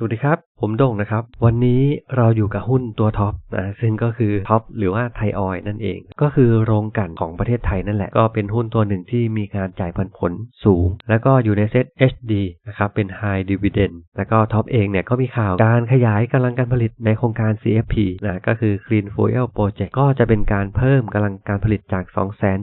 สวัสดีครับ ผมโด่งนะครับ วันนี้เราอยู่กับหุ้นตัวท็อปนะซึ่งก็คือท็อปหรือว่าไทยออยนั่นเอง ก็คือโรงกันของประเทศไทยนั่นแหละ ก็เป็นหุ้นตัวหนึ่งที่มีการจ่ายปันผลสูง แล้วก็อยู่ในเซ็ต HD นะครับเป็น High Dividend แล้วก็ท็อปเองเนี่ยก็มีข่าวการขยายกำลังการผลิตในโครงการ CFP นะก็คือ Clean Fuel Project ก็จะเป็นการเพิ่มกำลังการผลิตจาก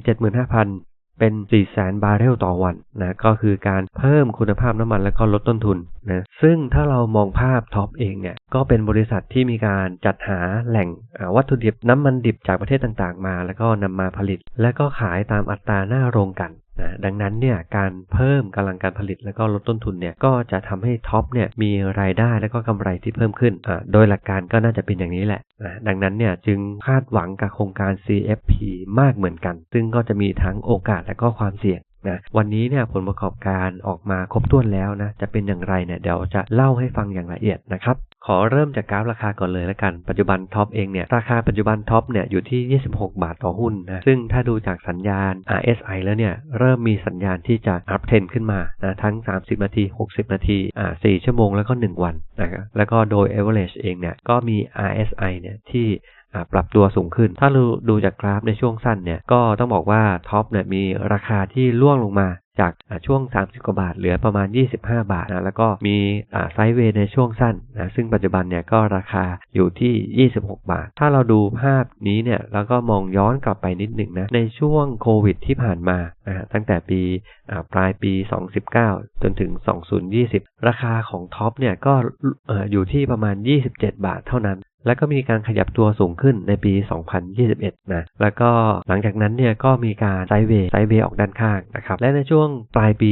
275,000 เป็น4แสนบาร์เรลต่อวันนะก็คือการเพิ่มคุณภาพน้ำมันแล้วก็ลดต้นทุนนะซึ่งถ้าเรามองภาพท็อปเองเนี่ยก็เป็นบริษัทที่มีการจัดหาแหล่งวัตถุดิบน้ำมันดิบจากประเทศต่างๆมา แล้วก็นำมาผลิต และก็ขายตามอัตราหน้าโรงกัน นะดังนั้นเนี่ยการเพิ่มกำลังการผลิตแล้วก็ลดต้นทุนเนี่ยก็จะทำให้ท็อปเนี่ยมีรายได้แล้วก็กำไรที่เพิ่มขึ้นโดยหลักการก็น่าจะเป็นอย่างนี้แหละนะดังนั้นเนี่ยจึงคาดหวังกับโครงการ CFP มากเหมือนกัน ซึ่งก็จะมีทั้งโอกาสและก็ความเสี่ยง นะวันนี้เนี่ยผลประกอบการออกมาครบถ้วนแล้วนะจะเป็นอย่างไรเนี่ยเดี๋ยวจะเล่าให้ฟังอย่างละเอียดนะครับขอเริ่มจากกราฟราคาก่อนเลยแล้วกัน ปัจจุบันท็อปเองเนี่ย ราคาปัจจุบันท็อปเนี่ยอยู่ที่ 26 บาทต่อหุ้นนะ ซึ่งถ้าดูจากสัญญาณ RSI แล้วเนี่ย เริ่มมีสัญญาณที่จะอัพเทนขึ้นมานะ ทั้ง 30 นาที 60 นาที อ่า 4 ชั่วโมงแล้วก็ 1 วันนะครับแล้วก็โดย average เองเนี่ย ก็มี RSI เนี่ยที่ ปรับตัวสูงขึ้น ถ้าเราดูจากกราฟในช่วงสั้นเนี่ยก็ต้องบอกว่าท็อปเนี่ยมีราคาที่ล่วงลงมาจากช่วง 30 กว่าบาทเหลือประมาณ 25 บาทนะแล้วก็มีไซด์เวย์ในช่วงสั้นนะซึ่งปัจจุบันเนี่ยก็ราคาอยู่ที่ 26 บาท ถ้าเราดูภาพนี้เนี่ยแล้วก็มองย้อนกลับไปนิดหนึ่งนะในช่วงโควิดที่ผ่านมานะตั้งแต่ปีปลายปี 2019 จนถึง 2020 ราคาของท็อปเนี่ยก็อยู่ที่ประมาณ 27 บาทเท่านั้น แล้วก็มีการขยับตัวสูงขึ้นในปี 2021 นะ แล้วก็หลังจากนั้นเนี่ยก็มีการไซเวย์ไซเวย์ออกด้านข้างนะครับ และในช่วงปลายปี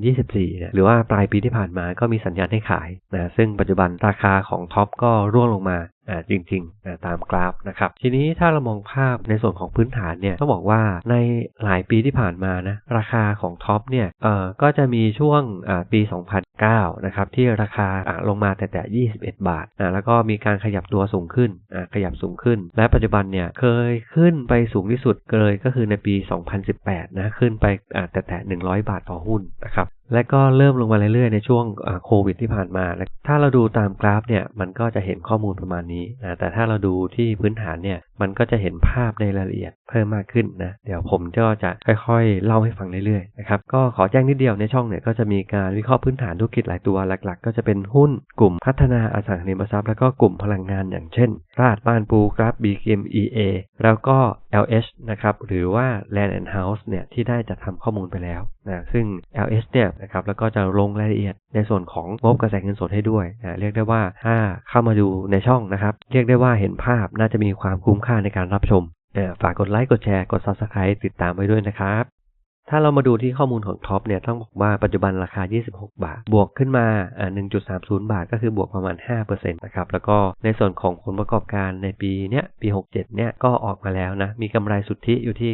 2024เนี่ยหรือว่าปลายปีที่ผ่านมาก็มีสัญญาณให้ขายนะ ซึ่งปัจจุบันราคาของท็อปก็ร่วงลงมาอ่า จริงๆตามกราฟนะครับทีนี้ถ้าเรามองภาพในส่วนของพื้นฐานเนี่ยต้องบอกว่าในหลายปีที่ผ่านมานะราคาของท็อปเนี่ยเอ่อก็จะมีช่วงอ่าปี 2009นะครับที่ราคาอ่าลงมาแต่แต่ 21 บาทนะแล้วก็มีการขยับตัวสูงขึ้นอ่าขยับสูงขึ้น และปัจจุบันเนี่ยเคยขึ้นไปสูงที่สุดเลยก็คือในปี 2018นะขึ้นไปอ่าแต่แต่ 100 บาทต่อหุ้นนะครับ และก็เริ่มลงมาเรื่อยๆในช่วงโควิดที่ผ่านมา ถ้าเราดูตามกราฟเนี่ยมันก็จะเห็นข้อมูลประมาณนี้นะ แต่ถ้าเราดูที่พื้นฐานเนี่ยมันก็จะเห็นภาพในรายละเอียดเพิ่มมากขึ้นนะ เดี๋ยวผมก็จะค่อยๆ เล่าให้ฟังเรื่อยๆนะครับ ก็ขอแจ้งนิดเดียวในช่องเนี่ยก็จะมีการวิเคราะห์พื้นฐานธุรกิจหลายตัวหลักๆ ก็จะเป็นหุ้นกลุ่มพัฒนาอสังหาริมทรัพย์แล้วก็กลุ่มพลังงานอย่างเช่นราดบ้านปูกราฟ BKMEA แล้วก็ LH นะครับหรือว่า Land and House เนี่ยที่ได้จะทำข้อมูลไปแล้ว นะซึ่ง L S เนี่ยนะครับแล้วก็จะลงรายละเอียดในส่วนของงบกระแสเงินสดให้ด้วยนะเรียกได้ว่าถ้าเข้ามาดูในช่องนะครับ เรียกได้ว่าเห็นภาพน่าจะมีความคุ้มค่าในการรับชมฝากกดไลค์กดแชร์กด Subscribe ติดตามไว้ด้วยนะครับ ถ้าเรามาดูที่ข้อมูลของท็อปเนี่ยต้องบอกว่าปัจจุบันราคา 26 บาท บวกขึ้นมา 1.30 บาทก็คือบวกประมาณ 5%นะครับ แล้วก็ในส่วนของผลประกอบการในปีเนี้ย ปี 67 เนี่ยก็ออกมาแล้วนะ มีกำไรสุทธิอยู่ที่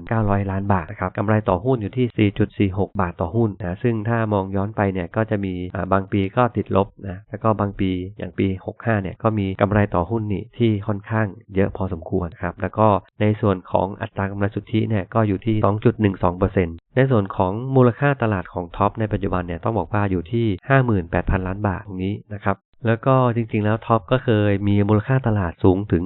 9,900 ล้านบาทนะครับ กำไรต่อหุ้นอยู่ที่ 4.46 บาทต่อหุ้นนะ ซึ่งถ้ามองย้อนไปเนี่ยก็จะมีบางปีก็ติดลบนะ แล้วก็บางปีอย่างปี 65 เนี่ยก็มีกำไรต่อหุ้นนี่ที่ค่อนข้างเยอะพอสมควรครับ แล้วก็ในส่วนของอัตรากำไรสุทธิเนี่ยก็อยู่ที่ 2.12%ในส่วนของมูลค่าตลาดของท็อปในปัจจุบันเนี่ยต้องบอกว่าอยู่ที่ 58,000 ล้านบาทตรงนี้นะครับแล้วก็จริงๆแล้วท็อปก็เคยมีมูลค่าตลาดสูงถึง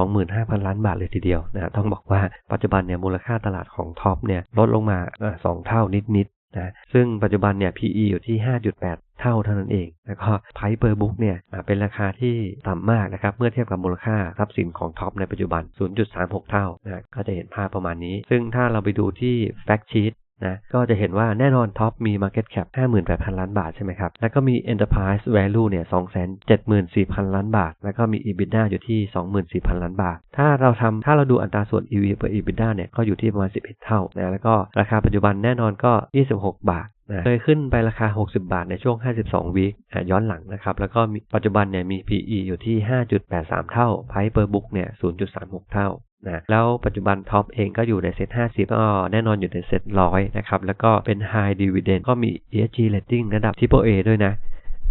125,000 ล้านบาทเลยทีเดียวนะต้องบอกว่าปัจจุบันเนี่ยมูลค่าตลาดของท็อปเนี่ยลดลงมาสองเท่านิดๆ นะซึ่งปัจจุบันเนี่ย PE อยู่ที่ 5.8 เท่าเท่านั้นเอง แล้วก็ Price per book เนี่ยเป็นราคาที่ต่ำมากนะครับ เมื่อเทียบกับมูลค่าทรัพย์สินของท็อปในปัจจุบัน 0.36 เท่านะก็จะเห็นภาพประมาณนี้ ซึ่งถ้าเราไปดูที่ Fact Sheet นะก็จะเห็นว่าแน่นอนท็อปมี Market Cap 58,000 ล้านบาทใช่ไหมครับ แล้วก็มี Enterprise Value เนี่ย274,000 ล้านบาท แล้วก็มี EBITDA อยู่ที่ 24,000 ล้านบาท ถ้าเราทำถ้าเราดูอัตราส่วน EV per EBITDA เนี่ยก็อยู่ที่ประมาณ 11 เท่านะแล้วก็ราคาปัจจุบันแน่นอนก็ 26 บาทนะเคยขึ้นไปราคา 60 บาทในช่วง 52 วีคย้อนหลังนะครับ แล้วก็ปัจจุบันเนี่ยมี PE อยู่ที่ 5.83 เท่า Price per book เนี่ย 0.36 เท่า นะแล้วปัจจุบันท็อปเองก็อยู่ในเซ็ต50 ก็แน่นอนอยู่ในเซ็ตร้อยนะครับ แล้วก็เป็น High Dividend ก็มี ESG Rating ระดับ Triple A ด้วยนะ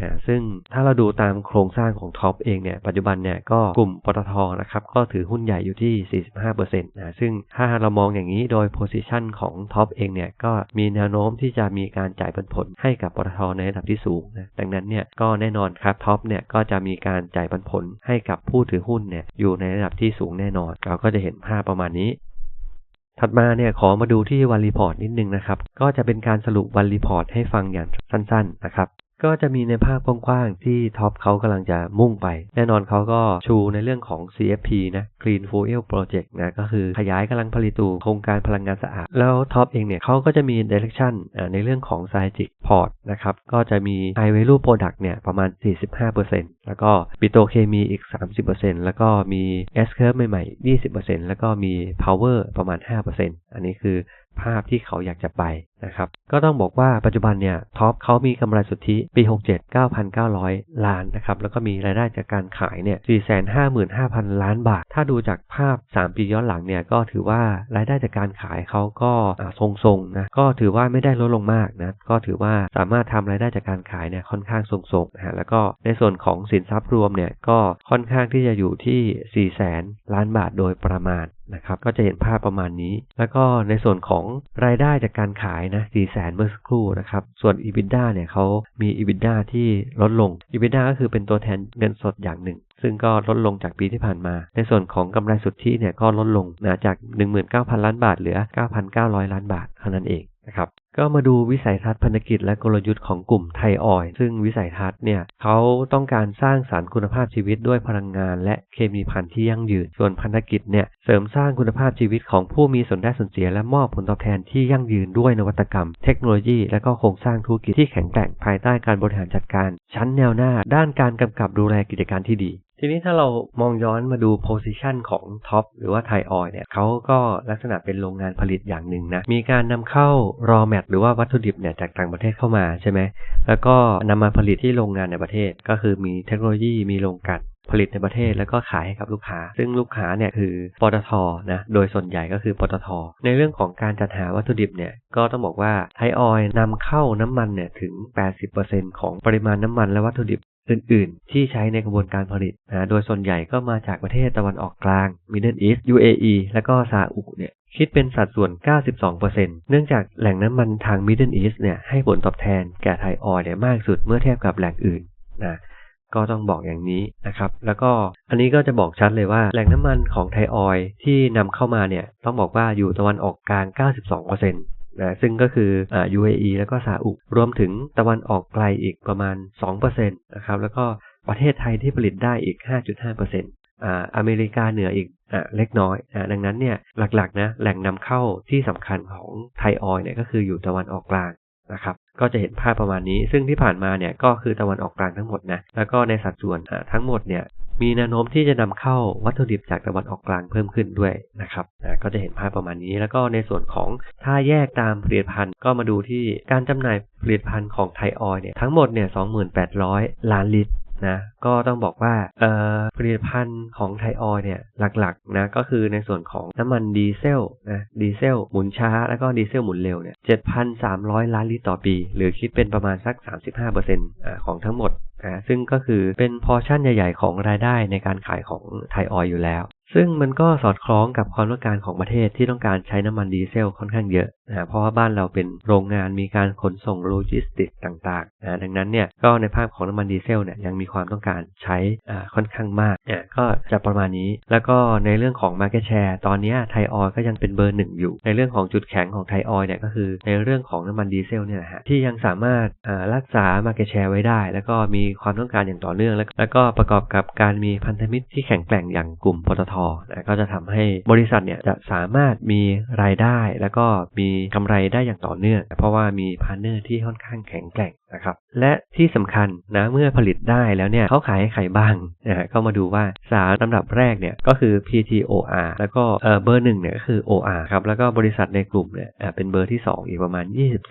นะซึ่งถ้าเราดูตามโครงสร้างของท็อปเองเนี่ยปัจจุบันเนี่ยก็กลุ่มปตทนะครับก็ถือหุ้นใหญ่อยู่ที่ 45%นะซึ่งถ้าเรามองอย่างนี้โดยโพซิชันของท็อปเองเนี่ยก็มีแนวโน้มที่จะมีการจ่ายปันผลให้กับปตทในระดับที่สูงนะดังนั้นเนี่ยก็แน่นอนครับท็อปเนี่ยก็จะมีการจ่ายปันผลให้กับผู้ถือหุ้นเนี่ยอยู่ในระดับที่สูงแน่นอน เราก็จะเห็นภาพประมาณนี้ถัดมาเนี่ยขอมาดูที่วันรีพอร์ตนิดนึงนะครับ ก็จะเป็นการสรุปวันรีพอร์ตให้ฟังอย่างสั้นๆนะครับ ก็จะมีในภาพกว้างๆที่ท็อปเขากำลังจะมุ่งไป แน่นอนเขาก็ชูในเรื่องของ CFP นะ Clean Fuel Project นะก็คือขยายกำลังผลิตตูโครงการพลังงานสะอาด แล้วท็อปเองเนี่ยเขาก็จะมี Direction ในเรื่องของ Strategic Port นะครับ ก็จะมี High Value Product เนี่ยประมาณ 45%แล้วก็ปิโตเคมีอีก 30%แล้วก็มี S Curve ใหม่ๆ 20%แล้วก็มี Power ประมาณ 5%อันนี้คือ ภาพที่เขาอยากจะไปนะครับ ก็ต้องบอกว่าปัจจุบันเนี่ยท็อปเขามีกำไรสุทธิปี 67 9,900 ล้านนะครับ แล้วก็มีรายได้จากการขายเนี่ย 455,000 ล้านบาท ถ้าดูจากภาพ 3 ปีย้อนหลังเนี่ยก็ถือว่ารายได้จากการขายเขาก็ทรงๆนะ ก็ถือว่าไม่ได้ลดลงมากนะ ก็ถือว่าสามารถทำรายได้จากการขายเนี่ยค่อนข้างทรงๆนะฮะ แล้วก็ในส่วนของสินทรัพย์รวมเนี่ยก็ค่อนข้างที่จะอยู่ที่ 4 0 0 0 0 ล้านบาทโดยประมาณ นะครับก็จะเห็นภาพประมาณนี้ แล้วก็ในส่วนของรายได้จากการขายนะ4 0 0 0 0 0เมื่อสักครู่นะครับส่วน EBITDA เนี่ยเขามี EBITDA ที่ลดลง EBITDA ก็คือเป็นตัวแทนเงินสดอย่างหนึ่ง ซึ่งก็ลดลงจากปีที่ผ่านมา ในส่วนของกำไรสุทธิเนี่ยก็ลดลงนะจาก 19,000 ล้านบาทเหลือ 9,900 ล้านบาทเท่านั้นเอง นะครับก็มาดูวิสัยทัศน์พันธกิจและกลยุทธ์ของกลุ่มไทยออยซึ่งวิสัยทัศน์เนี่ยเขาต้องการสร้างสารรค์คุณภาพชีวิตด้วยพลังงาน และเคมีพันธุ์ที่ยั่งยืน ส่วนพันธกิจเนี่ยเสริมสร้างคุณภาพชีวิตของผู้มีส่วนได้ส่วนเสีย และมอบผลตอบแทนที่ยั่งยืนด้วยนวัตกรรม เทคโนโลยี และก็โครงสร้างธุรกิจที่แข็งแกร่งภายใต้การบริหารจัดการ ชั้นแนวหน้า ด้านการกำกับดูแลกิจการที่ดี ทีนี้ถ้าเรามองย้อนมาดู position ของท็อปหรือว่าไทยออยเนี่ยเขาก็ลักษณะเป็นโรงงานผลิตอย่างหนึ่งนะ มีการนำเข้า raw mat หรือว่าวัตถุดิบเนี่ยจากต่างประเทศเข้ามาใช่ไหม แล้วก็นำมาผลิตที่โรงงานในประเทศ ก็คือมีเทคโนโลยีมีโรงกลั่นผลิตในประเทศแล้วก็ขายให้กับลูกค้า ซึ่งลูกค้าเนี่ยคือปตทนะ โดยส่วนใหญ่ก็คือปตท ในเรื่องของการจัดหาวัตถุดิบเนี่ย ก็ต้องบอกว่าไทยออยนำเข้าน้ำมันเนี่ยถึง 80%ของปริมาณน้ำมันและวัตถุดิบ อื่นๆ ที่ใช้ในกระบวนการผลิตนะโดยส่วนใหญ่ก็มาจากประเทศตะวันออกกลาง Middle East UAE และก็ซาอุเนี่ยคิดเป็นสัดส่วน 92%เนื่องจากแหล่งน้ำมันทาง Middle East เนี่ยให้ผลตอบแทนแก่ไทยออยล์เนี่ยมากสุดเมื่อเทียบกับแหล่งอื่นนะก็ต้องบอกอย่างนี้นะครับ แล้วก็อันนี้ก็จะบอกชัดเลยว่าแหล่งน้ำมันของไทยออยล์ที่นำเข้ามาเนี่ยต้องบอกว่าอยู่ตะวันออกกลาง 92%นะซึ่งก็คืออ่า UAE แล้วก็ซาอุรวมถึงตะวันออกไกลอีกประมาณ 2%นะครับแล้วก็ประเทศไทยที่ผลิตได้อีก 5.5%อ่าอเมริกาเหนืออีกอ่าเล็กน้อยอ่าดังนั้นเนี่ยหลักๆนะแหล่งนำเข้าที่สำคัญของไทยออยเนี่ยก็คืออยู่ตะวันออกกลางนะครับก็จะเห็นภาพประมาณนี้ ซึ่งที่ผ่านมาเนี่ยก็คือตะวันออกกลางทั้งหมดนะแล้วก็ในสัดส่วนทั้งหมดเนี่ย มีแนวโน้มที่จะนำเข้าวัตถุดิบจากตะวันออกกลางเพิ่มขึ้นด้วยนะครับก็จะเห็นภาพประมาณนี้ แล้วก็ในส่วนของถ้าแยกตามผลิตภัณฑ์ก็มาดูที่การจำหน่ายผลิตภัณฑ์ของไทยออยเนี่ยทั้งหมดเนี่ย2800 ล้านลิตร นะก็ต้องบอกว่าผลิตภัณฑ์ของไทยออยเนี่ยหลักๆนะก็คือในส่วนของน้ำมันดีเซลนะดีเซลหมุนช้าแล้วก็ดีเซลหมุนเร็วเนี่ย7,300ล้านลิตรต่อปี หรือคิดเป็นประมาณสัก 35%ของทั้งหมดนะซึ่งก็คือเป็นพอชั่นใหญ่ ๆ ของรายได้ในการขายของไทยออยอยู่แล้ว ซึ่งมันก็สอดคล้องกับความต้องการของประเทศที่ต้องการใช้น้ำมันดีเซลค่อนข้างเยอะนะเพราะว่าบ้านเราเป็นโรงงานมีการขนส่งโลจิสติกต่างๆนะดังนั้นเนี่ยก็ในภาพของน้ำมันดีเซลเนี่ยยังมีความต้องการใช้อ่าค่อนข้างมากเนี่ยก็จะประมาณนี้ แล้วก็ในเรื่องของ Market Share ตอนนี้ไทยออยก็ยังเป็นเบอร์หนึ่งอยู่ ในเรื่องของจุดแข็งของไทยออยเนี่ยก็คือในเรื่องของน้ำมันดีเซลเนี่ยนะฮะที่ยังสามารถรักษา Market Share ไว้ได้ แล้วก็มีความต้องการอย่างต่อเนื่อง แล้วก็ประกอบกับการมีพันธมิตรที่แข็งแกร่งอย่างกลุ่มปตทนะก็จะทำให้บริษัทเนี่ยจะสามารถมีรายได้ แล้วก็มีกำไรได้อย่างต่อเนื่อง เพราะว่ามีพาร์เนอร์ที่ค่อนข้างแข็งแกร่งนะครับและที่สำคัญนะเมื่อผลิตได้แล้วเนี่ยเขาขายให้ใครบ้างนะก็มาดูว่าสารลำดับแรกเนี่ยก็คือ PTOR แล้วก็เบอร์หนึ่งเนี่ยก็คือ OR ครับแล้วก็บริษัทในกลุ่มเนี่ยเป็นเบอร์ที่ 2 อีกประมาณ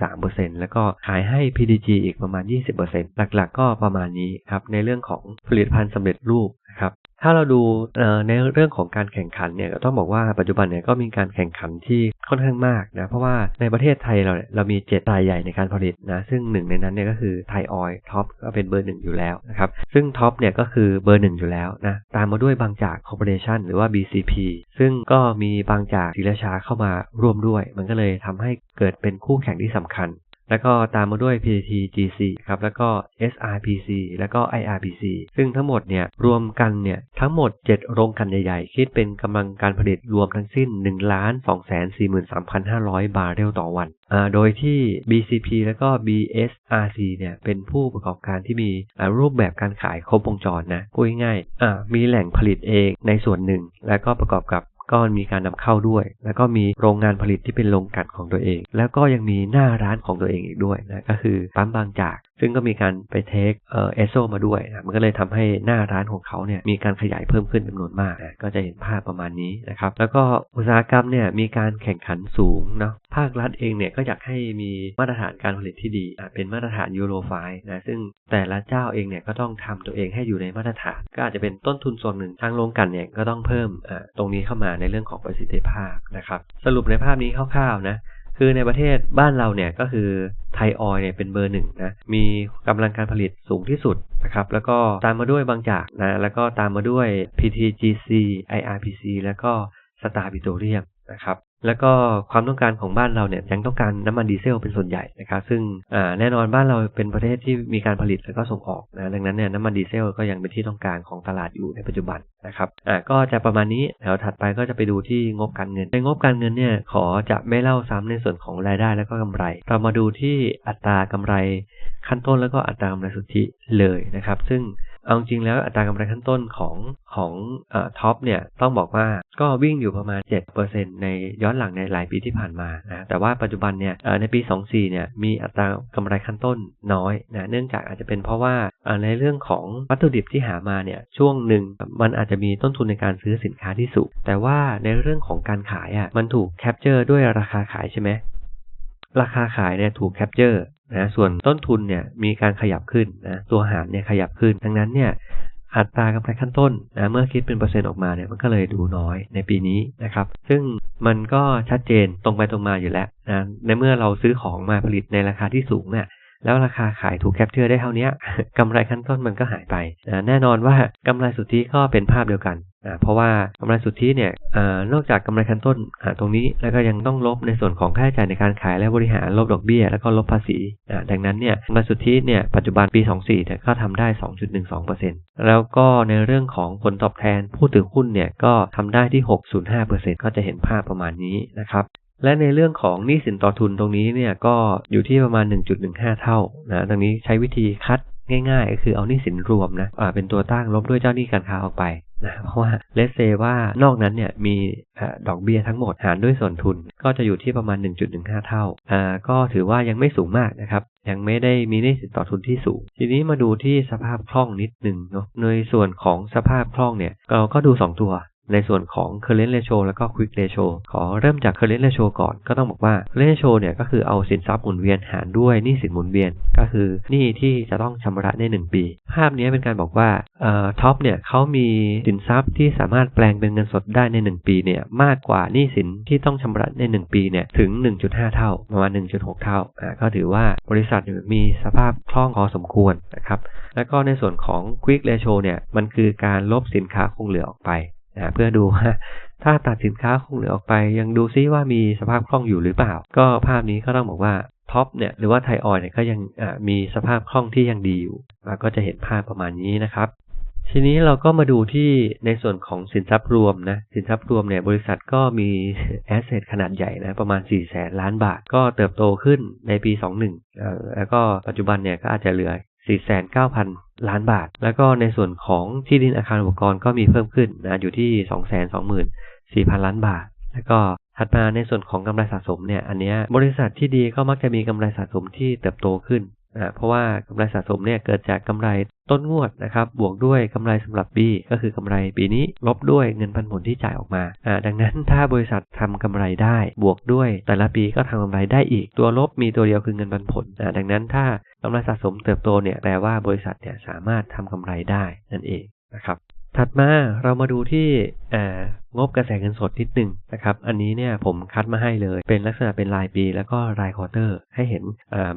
23%แล้วก็ขายให้ PDG อีกประมาณ 20%หลักๆ ก็ประมาณนี้ครับในเรื่องของผลิตภัณฑ์สำเร็จรูป ครับถ้าเราดูในเรื่องของการแข่งขันเนี่ยก็ต้องบอกว่าปัจจุบันเนี่ยก็มีการแข่งขันที่ค่อนข้างมากนะเพราะว่าในประเทศไทยเราเรามีเจ็ดรายใหญ่ในการผลิตนะซึ่งหนึ่งในนั้นเนี่ยก็คือไทยออยล์ท็อปก็เป็นเบอร์หนึ่งอยู่แล้วนะครับซึ่งท็อปเนี่ยก็คือเบอร์หนึ่งอยู่แล้วนะตามมาด้วยบางจากคอร์ปอเรชันหรือว่า BCP ซึ่งก็มีบางจากศิลชาเข้ามาร่วมด้วย มันก็เลยทำให้เกิดเป็นคู่แข่งที่สำคัญ แล้วก็ตามมาด้วย PTT GC ครับแล้วก็ SRPC แล้วก็ IRPC ซึ่งทั้งหมดเนี่ยรวมกันเนี่ยทั้งหมด 7 โรงกันใหญ่ๆ คิดเป็นกำลังการผลิตรวมทั้งสิ้น 1 2 4 3 5 0 0 บาร์เรลต่อวัน โดยที่ BCP แล้วก็ BSRC เนี่ยเป็นผู้ประกอบการที่มีรูปแบบการขายครบวงจรนะพูดง่ายๆอ่ามีแหล่งผลิตเองในส่วนหนึ่ง แล้วก็ประกอบกับ ก็มีการนำเข้าด้วย แล้วก็มีโรงงานผลิตที่เป็นโรงกัดของตัวเอง แล้วก็ยังมีหน้าร้านของตัวเองอีกด้วยนะก็คือปั๊มบางจาก ซึ่งก็มีการไปเทคเออเอสโซมาด้วยนะมันก็เลยทำให้หน้าร้านของเขาเนี่ยมีการขยายเพิ่มขึ้นจำนวนมากนะก็จะเห็นภาพประมาณนี้นะครับ แล้วก็อุตสาหกรรมเนี่ยมีการแข่งขันสูงเนาะภาครัฐเองเนี่ยก็อยากให้มีมาตรฐานการผลิตที่ดีเป็นมาตรฐานยูโรไฟนะซึ่งแต่ละเจ้าเองเนี่ยก็ต้องทำตัวเองให้อยู่ในมาตรฐาน ก็อาจจะเป็นต้นทุนส่วนหนึ่งทางโรงกันเนี่ยก็ต้องเพิ่มตรงนี้เข้ามาในเรื่องของประสิทธิภาพนะครับ สรุปในภาพนี้คร่าวๆนะ คือในประเทศบ้านเราเนี่ยก็คือไทยออยเนี่ยเป็นเบอร์หนึ่งนะมีกำลังการผลิตสูงที่สุดนะครับแล้วก็ตามมาด้วยบางจากนะแล้วก็ตามมาด้วย PTGC IRPC แล้วก็สตาร์บิโตเรียมนะครับ แล้วก็ความต้องการของบ้านเราเนี่ยยังต้องการน้ำมันดีเซลเป็นส่วนใหญ่นะครับซึ่งแน่นอนบ้านเราเป็นประเทศที่มีการผลิตแล้วก็ส่งออกนะดังนั้นเนี่ยน้ำมันดีเซลก็ยังเป็นที่ต้องการของตลาดอยู่ในปัจจุบันนะครับอ่าก็จะประมาณนี้แถวถัดไปก็จะไปดูที่งบการเงินในงบการเงินเนี่ยขอจะไม่เล่าซ้ำในส่วนของรายได้แล้วก็กำไร เรามาดูที่อัตรากำไรขั้นต้นแล้วก็อัตรากำไรสุทธิเลยนะครับ ซึ่ง เอาจริงแล้วอัตรากำไรขั้นต้นของของท็อปเนี่ยต้องบอกว่าก็วิ่งอยู่ประมาณ 7%ในย้อนหลังในหลายปีที่ผ่านมานะแต่ว่าปัจจุบันเนี่ยในปี 24 เนี่ยมีอัตรากำไรขั้นต้นน้อยนะเนื่องจากอาจจะเป็นเพราะว่าในเรื่องของวัตถุดิบที่หามาเนี่ยช่วงหนึ่งมันอาจจะมีต้นทุนในการซื้อสินค้าที่สูงแต่ว่าในเรื่องของการขายอะมันถูกแคปเจอร์ด้วยราคาขายใช่ไหมราคาขายเนี่ยถูกแคปเจอร์ นะส่วนต้นทุนเนี่ยมีการขยับขึ้นนะตัวหารเนี่ยขยับขึ้น ดังนั้นเนี่ยอัตรากำไรขั้นต้นนะเมื่อคิดเป็นเปอร์เซ็นต์ออกมาเนี่ยมันก็เลยดูน้อยในปีนี้นะครับ ซึ่งมันก็ชัดเจนตรงไปตรงมาอยู่แล้วนะในเมื่อเราซื้อของมาผลิตในราคาที่สูงเนี่ยแล้วราคาขายถูกแคปเจอร์ได้เท่านี้กำไรขั้นต้นมันก็หายไปนะแน่นอนว่ากำไรสุทธิก็เป็นภาพเดียวกันเพราะว่ากำไรสุทธิเนี่ยอนอกจากกำไรขั้นต้นตรงนี้แล้วก็ยังต้องลบในส่วนของค่าใช้จ่ายในการขายและบริหารลบดอกเบี้ย แล้วก็ลบภาษีดังนั้นเนี่ยกำไรสุทธิเนี่ยปัจจุบันปี 24เนี่ยก็ทำได้ 2.12%แล้วก็ในเรื่องของผลตอบแทนผู้ถือหุ้นเนี่ยก็ทำได้ที่6.5%ก็จะเห็นภาพประมาณนี้นะครับและในเรื่องของหนี้สินต่อทุนตรงนี้เนี่ยก็อยู่ที่ประมาณ 1.15 เท่านะตรงนี้ใช้วิธีคัดง่ายๆ ก็คือเอาหนี้สินรวมนะเป็นตัวตั้งลบด้วยเจ้าหนี้การค้าออกไป นะเพราะว่าเลสเซว่านอกนั้นเนี่ยมีดอกเบี้ยทั้งหมดหารด้วยส่วนทุน ก็จะอยู่ที่ประมาณ 1.15 เท่าอ่าก็ถือว่ายังไม่สูงมากนะครับ ยังไม่ได้มีหนี้สินต่อทุนที่สูง ทีนี้มาดูที่สภาพคล่องนิดหนึ่งเนาะในส่วนของสภาพคล่องเนี่ยเราก็ดู 2 ตัว ในส่วนของ current ratio แล้วก็ quick ratio ขอเริ่มจาก current ratio ก่อนก็ต้องบอกว่า current ratio เนี่ยก็คือเอาสินทรัพย์หมุนเวียนหารด้วยหนี้สินหมุนเวียน ก็คือหนี้ที่จะต้องชำระใน 1 ปี ภาพนี้เป็นการบอกว่าท็อปเนี่ยเขามีสินทรัพย์ที่สามารถแปลงเป็นเงินสดได้ใน 1 ปีเนี่ยมากกว่าหนี้สินที่ต้องชำระใน 1 ปีเนี่ยถึง 1.5 เท่าประมาณ 1.6 เท่าอ่าก็ถือว่าบริษัทมีสภาพคล่องพอสมควรนะครับแล้วก็ในส่วนของ quick ratio เนี่ยมันคือการลบสินค้าคงเหลือออกไป นะเพื่อดูว่าถ้าตัดสินค้าคงเหลือออกไป ยังดูซิว่ามีสภาพคล่องอยู่หรือเปล่า ก็ภาพนี้ก็ต้องบอกว่าท็อปเนี่ยหรือว่าไทออยเนี่ยก็ยังมีสภาพคล่องที่ยังดีอยู่แล้วก็จะเห็นภาพประมาณนี้นะครับทีนี้เราก็มาดูที่ในส่วนของสินทรัพย์รวมนะสินทรัพย์รวมเนี่ยบริษัทก็มีแอสเซทขนาดใหญ่นะประมาณ 4 แสนล้านบาท ก็เติบโตขึ้นในปี 21 แล้วก็ปัจจุบันเนี่ยก็อาจจะเหลือ 4,900 ล้านบาท แล้วก็ในส่วนของที่ดินอาคารอุปกรณ์ก็มีเพิ่มขึ้นนะอยู่ที่ 224,000 ล้านบาท แล้วก็ถัดมาในส่วนของกำไรสะสมเนี่ยอันนี้บริษัทที่ดีก็มักจะมีกำไรสะสมที่เติบโตขึ้น นะเพราะว่ากำไรสะสมเนี่ยเกิดจากกำไรต้นงวดนะครับ บวกด้วยกำไรสำหรับปี ก็คือกำไรปีนี้ลบด้วยเงินปันผลที่จ่ายออกมาอ่าดังนั้นถ้าบริษัททำกำไรได้ บวกด้วย แต่ละปีก็ทำกำไรได้อีก ตัวลบมีตัวเดียวคือเงินปันผลอ่าดังนั้นถ้ากำไรสะสมเติบโตเนี่ยแปลว่าบริษัทเนี่ยสามารถทำกำไรได้นั่นเองนะครับ ถัดมาเรามาดูที่งบกระแสเงินสดนิดหนึ่งนะครับ อันนี้เนี่ยผมคัดมาให้เลย เป็นลักษณะเป็นรายปี แล้วก็รายควอเตอร์ ให้เห็น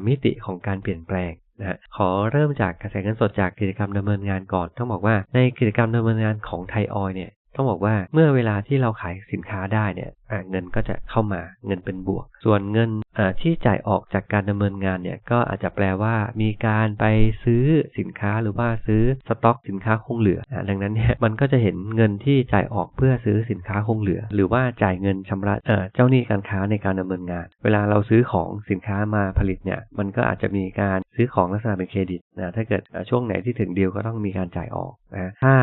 มิติของการเปลี่ยนแปลงนะขอเริ่มจากกระแสเงินสดจากกิจกรรมดำเนินงานก่อน ต้องบอกว่าในกิจกรรมดำเนินงานของไทยออยเนี่ยต้องบอกว่าเมื่อเวลาที่เราขายสินค้าได้เนี่ยเงินก็จะเข้ามาเงินเป็นบวก ส่วนเงินที่จ่ายออกจากการดำเนินงานเนี่ยก็อาจจะแปลว่า มีการไปซื้อสินค้าหรือว่าซื้อสต็อกสินค้าคงเหลือดังนั้นเนี่ยมันก็จะเห็นเงินที่จ่ายออกเพื่อซื้อสินค้าคงเหลือ หรือว่าจ่ายเงินชำระเจ้าหนี้การค้าในการดำเนินงาน เวลาเราซื้อของสินค้ามาผลิตเนี่ยมันก็อาจจะมีการซื้อของลักษณะเป็นเครดิตนะถ้าเกิดช่วงไหนที่ถึงดีลก็ต้องมีการจ่ายออกนะถ้า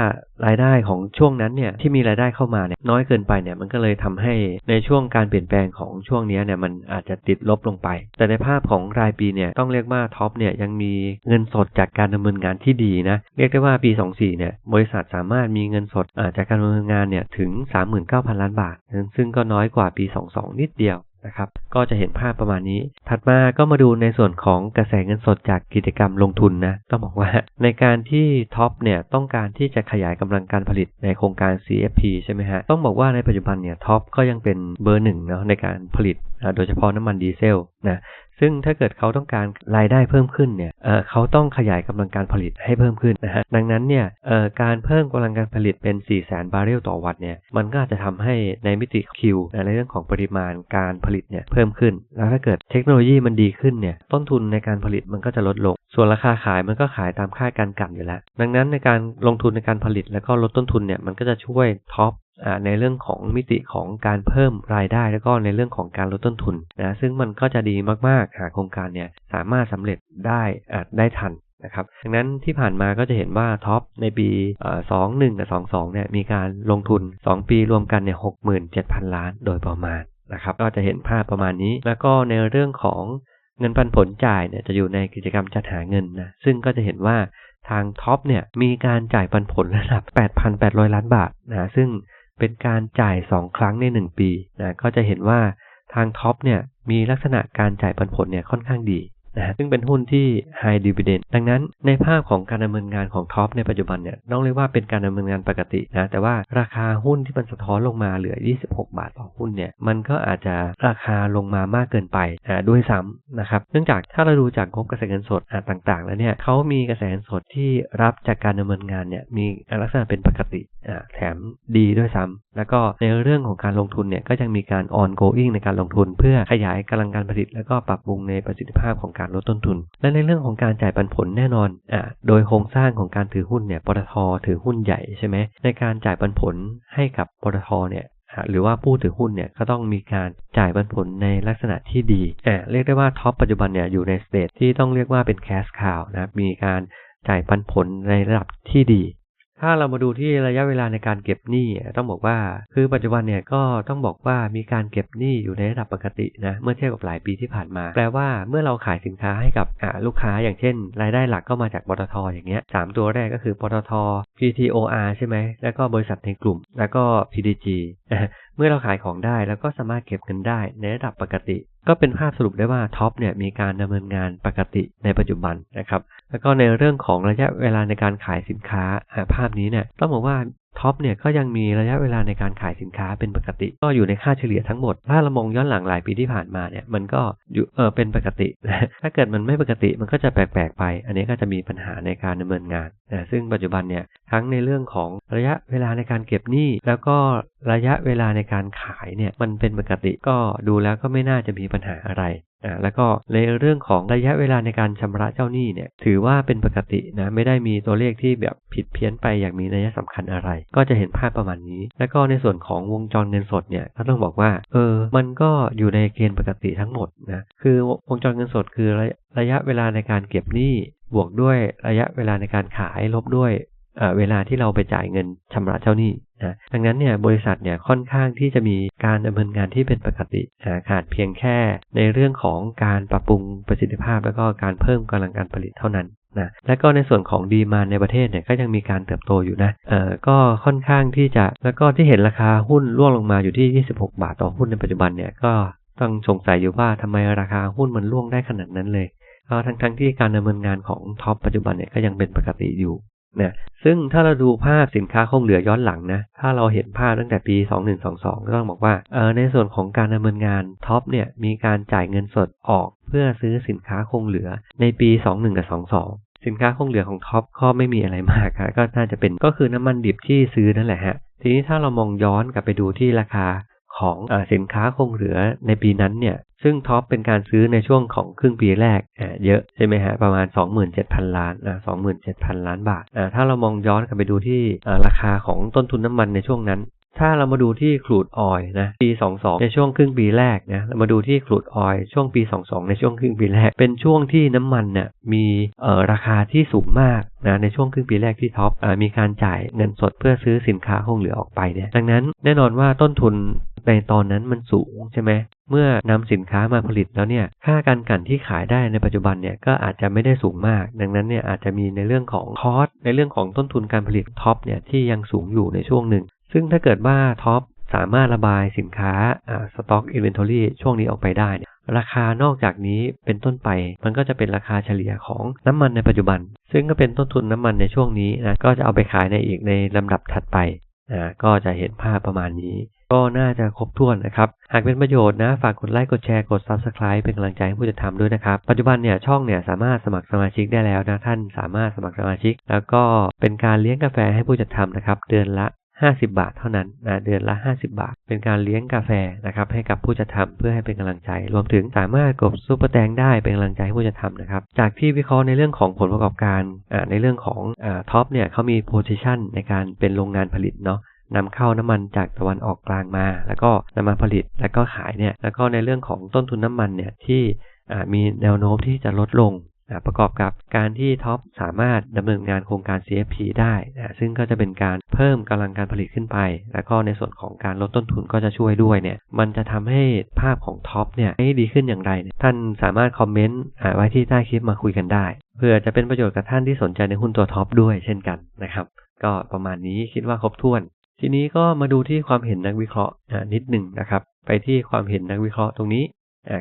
รายได้ของช่วงนั้นเนี่ยที่มีรายได้เข้ามาเนี่ยน้อยเกินไปเนี่ยมันก็เลยทำให้ในช่วงการเปลี่ยนแปลงของช่วงนี้เนี่ยมันอาจจะติดลบลงไป แต่ในภาพของรายปีเนี่ยต้องเรียกว่าท็อปเนี่ยยังมีเงินสดจากการดำเนินงานที่ดีนะ เรียกได้ว่าปี 24 เนี่ยบริษัทสามารถมีเงินสดจากการดำเนินงานเนี่ยถึง 39,000 ล้านบาท ซึ่งก็น้อยกว่าปี 22 นิดเดียว นะครับ ก็จะเห็นภาพประมาณนี้ ถัดมาก็มาดูในส่วนของกระแสเงินสดจากกิจกรรมลงทุนนะ ต้องบอกว่าในการที่ท็อปเนี่ยต้องการที่จะขยายกำลังการผลิตในโครงการ CFP ใช่ไหมฮะ ต้องบอกว่าในปัจจุบันเนี่ยท็อปก็ยังเป็นเบอร์หนึ่งเนาะในการผลิต โดยเฉพาะน้ำมันดีเซลนะ ซึ่งถ้าเกิดเขาต้องการรายได้เพิ่มขึ้นเนี่ยเเขาต้องขยายกำลังการผลิตให้เพิ่มขึ้นนะฮะดังนั้นเนี่ยการเพิ่มกำลังการผลิตเป็น 4 0 0 0 0 บาร์เรลต่อวันเนี่ยมันก็อาจจะทำให้ในมิติคิวในเรื่องของปริมาณการผลิตเนี่ยเพิ่มขึ้น แล้วถ้าเกิดเทคโนโลยีมันดีขึ้นเนี่ยต้นทุนในการผลิตมันก็จะลดลง ส่วนราคาขายมันก็ขายตามค่าการกันอยู่แล้ว ดังนั้นในการลงทุนในการผลิตแล้วก็ลดต้นทุนเนี่ยมันก็จะช่วยท็อป ในเรื่องของมิติของการเพิ่มรายได้ แล้วก็ในเรื่องของการลดต้นทุนนะซึ่งมันก็จะดีมากๆ หากโครงการเนี่ยสามารถสำเร็จได้ได้ทันนะครับดังนั้นที่ผ่านมาก็จะเห็นว่าท็อปในปี 21 กับ 22 เนี่ยมีการลงทุน 2 ปีรวมกันเนี่ย 67,000 ล้านโดยประมาณนะครับก็จะเห็นภาพประมาณนี้ แล้วก็ในเรื่องของเงินปันผลจ่ายเนี่ยจะอยู่ในกิจกรรมจัดหาเงินนะซึ่งก็จะเห็นว่าทางท็อปเนี่ยมีการจ่ายปันผลระดับ 8,800 ล้านบาทนะซึ่ง เป็นการจ่าย 2 ครั้งใน 1 ปีนะก็จะเห็นว่าทางท็อปเนี่ยมีลักษณะการจ่ายปันผลเนี่ยค่อนข้างดี นะซึ่งเป็นหุ้นที่ high dividend ดังนั้นในภาพของการดำเนินงานของท็อปในปัจจุบันเนี่ยต้องเรียกว่าเป็นการดำเนินงานปกตินะแต่ว่าราคาหุ้นที่มันสะท้อนลงมาเหลือ 26 บาทต่อหุ้นเนี่ยมันก็อาจจะราคาลงมามากเกินไปนะด้วยซ้ำนะครับเนื่องจากถ้าเราดูจากงบกระแสเงินสดต่างๆ แล้วเนี่ยเขามีกระแสเงินสดที่รับจากการดำเนินงานเนี่ยมีลักษณะเป็นปกติแถมดีด้วยซ้ำแล้วก็ในเรื่องของการลงทุนเนี่ยก็ยังมีการ ongoing ในการลงทุน เพื่อขยายกำลังการผลิต แล้วก็ปรับปรุงในประสิทธิภาพของการลดต้นทุน และในเรื่องของการจ่ายปันผลแน่นอนอะโดยโครงสร้างของการถือหุ้นเนี่ยปตทถือหุ้นใหญ่ใช่ไหมในการจ่ายปันผลให้กับปตทเนี่ยหรือว่าผู้ถือหุ้นเนี่ยก็ต้องมีการจ่ายปันผลในลักษณะที่ดีอ่เรียกได้ว่าท็อปปัจจุบันเนี่ยอยู่ในสเตจที่ต้องเรียกว่าเป็นแคสคาวนะมีการจ่ายปันผลในระดับที่ดี ถ้าเรามาดูที่ระยะเวลาในการเก็บหนี้ต้องบอกว่า คือปัจจุบันเนี่ยก็ต้องบอกว่ามีการเก็บหนี้อยู่ในระดับปกตินะเมื่อเทียบกับหลายปีที่ผ่านมา แปลว่าเมื่อเราขายสินค้าให้กับลูกค้าอย่างเช่น รายได้หลักก็มาจากปตทอย่างเงี้ยสตัวแรกก็คือปตท PTOR ใช่ไหมแล้วก็บริษัทในกลุ่ม แล้วก็ PDG เมื่อเราขายของได้แล้วก็สามารถเก็บเงินได้ในระดับปกติ ก็เป็นภาพสรุปได้ว่าท็อปเนี่ยมีการดำเนินงานปกติในปัจจุบันนะครับแล้วก็ในเรื่องของระยะเวลาในการขายสินค้าภาพนี้เนี่ยต้องบอกว่า ท็อปเนี่ยก็ยังมีระยะเวลาในการขายสินค้าเป็นปกติ ก็อยู่ในค่าเฉลี่ยทั้งหมด ถ้าเรามองย้อนหลังหลายปีที่ผ่านมาเนี่ยมันก็อยู่เออเป็นปกติ ถ้าเกิดมันไม่ปกติมันก็จะแปลกๆไป อันนี้ก็จะมีปัญหาในการดำเนินงานนะซึ่งปัจจุบันเนี่ยทั้งในเรื่องของระยะเวลาในการเก็บหนี้แล้วก็ระยะเวลาในการขายเนี่ยมันเป็นปกติก็ดูแล้วก็ไม่น่าจะมีปัญหาอะไร อ่าแล้วก็ในเรื่องของระยะเวลาในการชำระเจ้าหนี้เนี่ยถือว่าเป็นปกตินะไม่ได้มีตัวเลขที่แบบผิดเพี้ยนไปอย่างมีนัยสำคัญอะไร ก็จะเห็นภาพประมาณนี้ แล้วก็ในส่วนของวงจรเงินสดเนี่ยก็ต้องบอกว่าเออมันก็อยู่ในเกณฑ์ปกติทั้งหมดนะคือวงจรเงินสดคือระยะเวลาในการเก็บหนี้บวกด้วยระยะเวลาในการขายลบด้วยเวลาที่เราไปจ่ายเงินชำระเจ้าหนี้ นะดังนั้นเนี่ยบริษัทเนี่ยค่อนข้างที่จะมีการดำเนินงานที่เป็นปกติขาดเพียงแค่ในเรื่องของการปรับปรุงประสิทธิภาพ แล้วก็การเพิ่มกำลังการผลิตเท่านั้นนะและก็ในส่วนของดีมาในประเทศเนี่ยก็ยังมีการเติบโตอยู่นะเอ่อก็ค่อนข้างที่จะแล้วก็ที่เห็นราคาหุ้นร่วงลงมาอยู่ที่ 26 บาทต่อหุ้นในปัจจุบันเนี่ยก็ต้องสงสัยอยู่ว่าทำไมราคาหุ้นมันร่วงได้ขนาดนั้นเลยก็ทั้งๆทที่การดำเนินงานของท็อปปัจจุบันเนี่ยก็ยังเป็นปกติอยู่ นะซึ่งถ้าเราดูภาพสินค้าคงเหลือย้อนหลังนะ ถ้าเราเห็นภาพตั้งแต่ปี 2122 ก็ต้องบอกว่าเออในส่วนของการดำเนินงานท็อปเนี่ยมีการจ่ายเงินสดออกเพื่อซื้อสินค้าคงเหลือในปี 21 กับ 22 สินค้าคงเหลือของท็อปก็ไม่มีอะไรมากครับก็น่าจะเป็นก็คือน้ำมันดิบที่ซื้อนั่นแหละฮะ ทีนี้ถ้าเรามองย้อนกลับไปดูที่ราคาของอสินค้าคงเหลือในปีนั้นเนี่ย ซึ่งท็อปเป็นการซื้อในช่วงของครึ่งปีแรกอ่าเยอะใช่ไหมฮะประมาณ 27,000 ล้านอ่า27,000 ล้านบาทอ่าถ้าเรามองย้อนกลับไปดูที่ราคาของต้นทุนน้ำมันในช่วงนั้นถ้าเรามาดูที่ครูดออยนะปี 22 ในช่วงครึ่งปีแรกนะเรามาดูที่ครูดออยช่วงปี 22 ในช่วงครึ่งปีแรก เป็นช่วงที่น้ำมันเนี่ยมีเอ่อราคาที่สูงมากนะในช่วงครึ่งปีแรกที่ท็อปอมีการจ่ายเงินสดเพื่อซื้อสินค้าคงเหลือออกไปเนี่ยดังนั้นแน่นอนว่าต้นทุน ในตอนนั้นมันสูงใช่ไหมเมื่อนำสินค้ามาผลิตแล้วเนี่ยค่าการกลั่นที่ขายได้ในปัจจุบันเนี่ยก็อาจจะไม่ได้สูงมาก ดังนั้นเนี่ยอาจจะมีในเรื่องของคอสในเรื่องของต้นทุนการผลิตท็อปเนี่ยที่ยังสูงอยู่ในช่วงหนึ่ง ซึ่งถ้าเกิดว่าท็อปสามารถระบายสินค้าสต็อกอินเวนทอรี่ช่วงนี้ออกไปได้เนี่ยราคานอกจากนี้เป็นต้นไป มันก็จะเป็นราคาเฉลี่ยของน้ำมันในปัจจุบัน ซึ่งก็เป็นต้นทุนน้ำมันในช่วงนี้นะก็จะเอาไปขายในอีกในลำดับถัดไปอ่าก็จะเห็นภาพประมาณนี้ ก็น่าจะครบถ้วนนะครับ หากเป็นประโยชน์นะฝากกดไลค์กดแชร์กด Subscribe เป็นกำลังใจให้ผู้จัดทำด้วยนะครับ ปัจจุบันเนี่ยช่องเนี่ยสามารถสมัครสมาชิกได้แล้วนะท่านสามารถสมัครสมาชิก แล้วก็เป็นการเลี้ยงกาแฟให้ผู้จัดทำนะครับเดือนละ 50 บาทเท่านั้นนะเดือนละ 50 บาท เป็นการเลี้ยงกาแฟนะครับให้กับผู้จัดทำเพื่อให้เป็นกำลังใจ รวมถึงสามารถกดซูเปอร์แตงได้เป็นกำลังใจให้ผู้จัดทำนะครับจากที่วิเคราะห์ในเรื่องของผลประกอบการในเรื่องของท็อปเนี่ยเขามีโพซิชันในการเป็นโรงงานผลิตเนาะ นำเข้าน้ำมันจากตะวันออกกลางมา แล้วก็นำมาผลิตแล้วก็ขายเนี่ยแล้วก็ในเรื่องของต้นทุนน้ำมันเนี่ยที่มีแนวโน้มที่จะลดลงประกอบกับการที่ท็อปสามารถดำเนินงานโครงการ CFP ได้นะซึ่งก็จะเป็นการเพิ่มกำลังการผลิตขึ้นไป แล้วก็ในส่วนของการลดต้นทุนก็จะช่วยด้วยเนี่ย มันจะทำให้ภาพของท็อปเนี่ยให้ดีขึ้นอย่างไร ท่านสามารถคอมเมนต์ไว้ที่ใต้คลิปมาคุยกันได้ เพื่อจะเป็นประโยชน์กับท่านที่สนใจในหุ้นตัวท็อปด้วยเช่นกันนะครับ ก็ประมาณนี้คิดว่าครบถ้วน ทีนี้ก็มาดูที่ความเห็นนักวิเคราะห์นิดหนึ่งนะครับ ไปที่ความเห็นนักวิเคราะห์ตรงนี้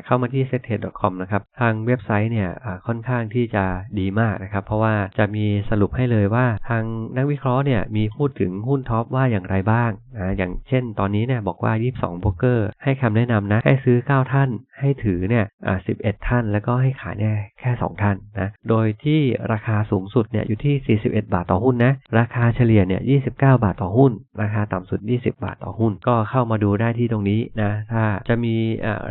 เข้ามาที่ settrade.com นะครับ ทางเว็บไซต์เนี่ยค่อนข้างที่จะดีมากนะครับ เพราะว่าจะมีสรุปให้เลยว่าทางนักวิเคราะห์เนี่ยมีพูดถึงหุ้นท็อปว่าอย่างไรบ้างนะอย่างเช่นตอนนี้เนี่ยบอกว่า 22โบรกเกอร์ให้คำแนะนำนะ ให้ซื้อ 9 ท่าน ให้ถือเนี่ย11ท่าน แล้วก็ให้ขายเนี่ยแค่2ท่านนะ โดยที่ราคาสูงสุดเนี่ยอยู่ที่ 41 บาทต่อหุ้นนะ ราคาเฉลี่ยเนี่ย 29 บาทต่อหุ้น ราคาต่ำสุด 20 บาทต่อหุ้น ก็เข้ามาดูได้ที่ตรงนี้นะ ถ้าจะมี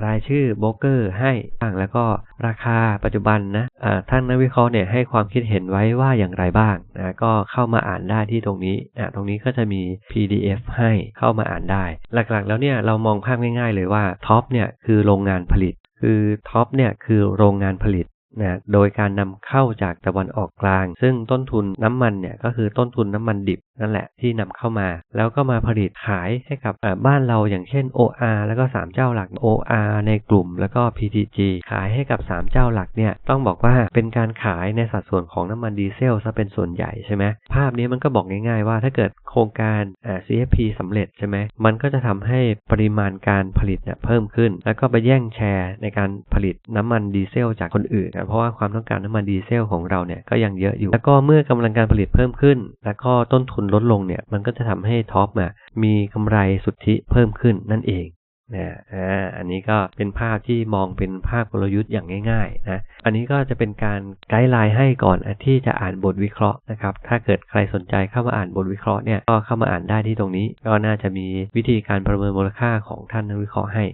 รายชื่อโบรกเกอร์ให้บ้างแล้วก็ราคาปัจจุบันนะท่านนักวิเคราะห์เนี่ยให้ความคิดเห็นไว้ว่าอย่างไรบ้างนะก็เข้ามาอ่านได้ที่ตรงนี้นะตรงนี้ก็จะมี PDF ให้เข้ามาอ่านได้ หลักๆ แล้วเนี่ยเรามองภาพง่าย ๆ เลยว่าท็อปเนี่ยคือโรงงานผ คือท็อปเนี่ยคือโรงงานผลิต นะโดยการนำเข้าจากตะวันออกกลาง ซึ่งต้นทุนน้ำมันเนี่ยก็คือต้นทุนน้ำมันดิบนั่นแหละที่นำเข้ามา แล้วก็มาผลิตขายให้กับบ้านเราอย่างเช่น OR แล้วก็ 3 เจ้าหลัก OR ในกลุ่มแล้วก็ PTG ขายให้กับ 3 เจ้าหลักเนี่ยต้องบอกว่าเป็นการขายในสัดส่วนของน้ำมันดีเซลซะเป็นส่วนใหญ่ใช่ไหมภาพนี้มันก็บอกง่ายๆว่าถ้าเกิดโครงการ CFP สำเร็จใช่ไหมมันก็จะทำให้ปริมาณการผลิตเนี่ยเพิ่มขึ้น แล้วก็ไปแย่งแชร์ในการผลิตน้ำมันดีเซลจากคนอื่นเพราะว่าความต้องการน้ำมันดีเซลของเราเนี่ยก็ยังเยอะอยู่ แล้วก็เมื่อกำลังการผลิตเพิ่มขึ้น แล้วก็ต้นทุนลดลงเนี่ยมันก็จะทำให้ท็อปมามีกำไรสุทธิเพิ่มขึ้นนั่นเองนะอ่าอันนี้ก็เป็นภาพที่มองเป็นภาพกลยุทธ์อย่างง่ายๆนะอันนี้ก็จะเป็นการไกด์ไลน์ให้ก่อนที่จะอ่านบทวิเคราะห์นะครับถ้าเกิดใครสนใจเข้ามาอ่านบทวิเคราะห์เนี่ยก็เข้ามาอ่านได้ที่ตรงนี้ ก็น่าจะมีวิธีการประเมินมูลค่าของท่านนักวิเคราะห์ให้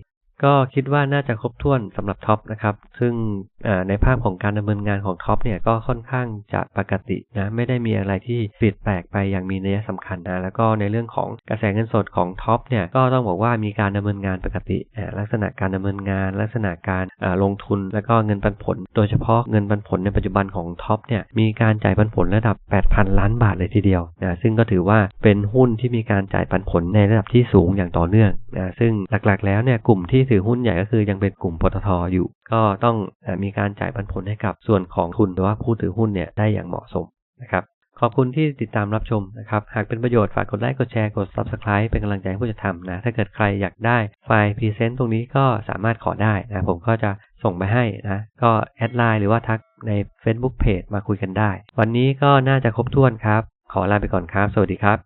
ก็คิดว่าน่าจะครบถ้วนสำหรับท็อปนะครับ ซึ่งในภาพของการดำเนินงานของท็อปเนี่ยก็ค่อนข้างจะปกตินะไม่ได้มีอะไรที่ผิดแปลกไปอย่างมีนัยสำคัญนะแล้วก็ในเรื่องของกระแสเงินสดของท็อปเนี่ยก็ต้องบอกว่ามีการดำเนินงานปกติลักษณะการดำเนินงาน ลักษณะการลงทุน แล้วก็เงินปันผล โดยเฉพาะเงินปันผลในปัจจุบันของท็อปเนี่ยมีการจ่ายปันผลระดับ 8,000 ล้านบาทเลยทีเดียวนะซึ่งก็ถือว่าเป็นหุ้นที่มีการจ่ายปันผลในระดับที่สูงอย่างต่อเนื่องนะซึ่งหลักๆ แล้วเนี่ยกลุ่มที่ถือหุ้นใหญ่ก็คือยังเป็นกลุ่มปตทอยู่ ก็ต้องมีการจ่ายปันผลให้กับส่วนของทุนหรือว่าผู้ถือหุ้นเนี่ยได้อย่างเหมาะสมนะครับขอบคุณที่ติดตามรับชมนะครับ หากเป็นประโยชน์ฝากกดไลค์ กดแชร์ กด Subscribe เป็นกำลังใจให้ผู้จะทำนะ ถ้าเกิดใครอยากได้ไฟล์พรีเซนต์ตรงนี้ก็สามารถขอได้นะ ผมก็จะส่งไปให้นะ ก็แอดไลน์หรือว่าทักใน Facebook Page มาคุยกันได้ วันนี้ก็น่าจะครบถ้วนครับ ขอลาไปก่อนครับ สวัสดีครับ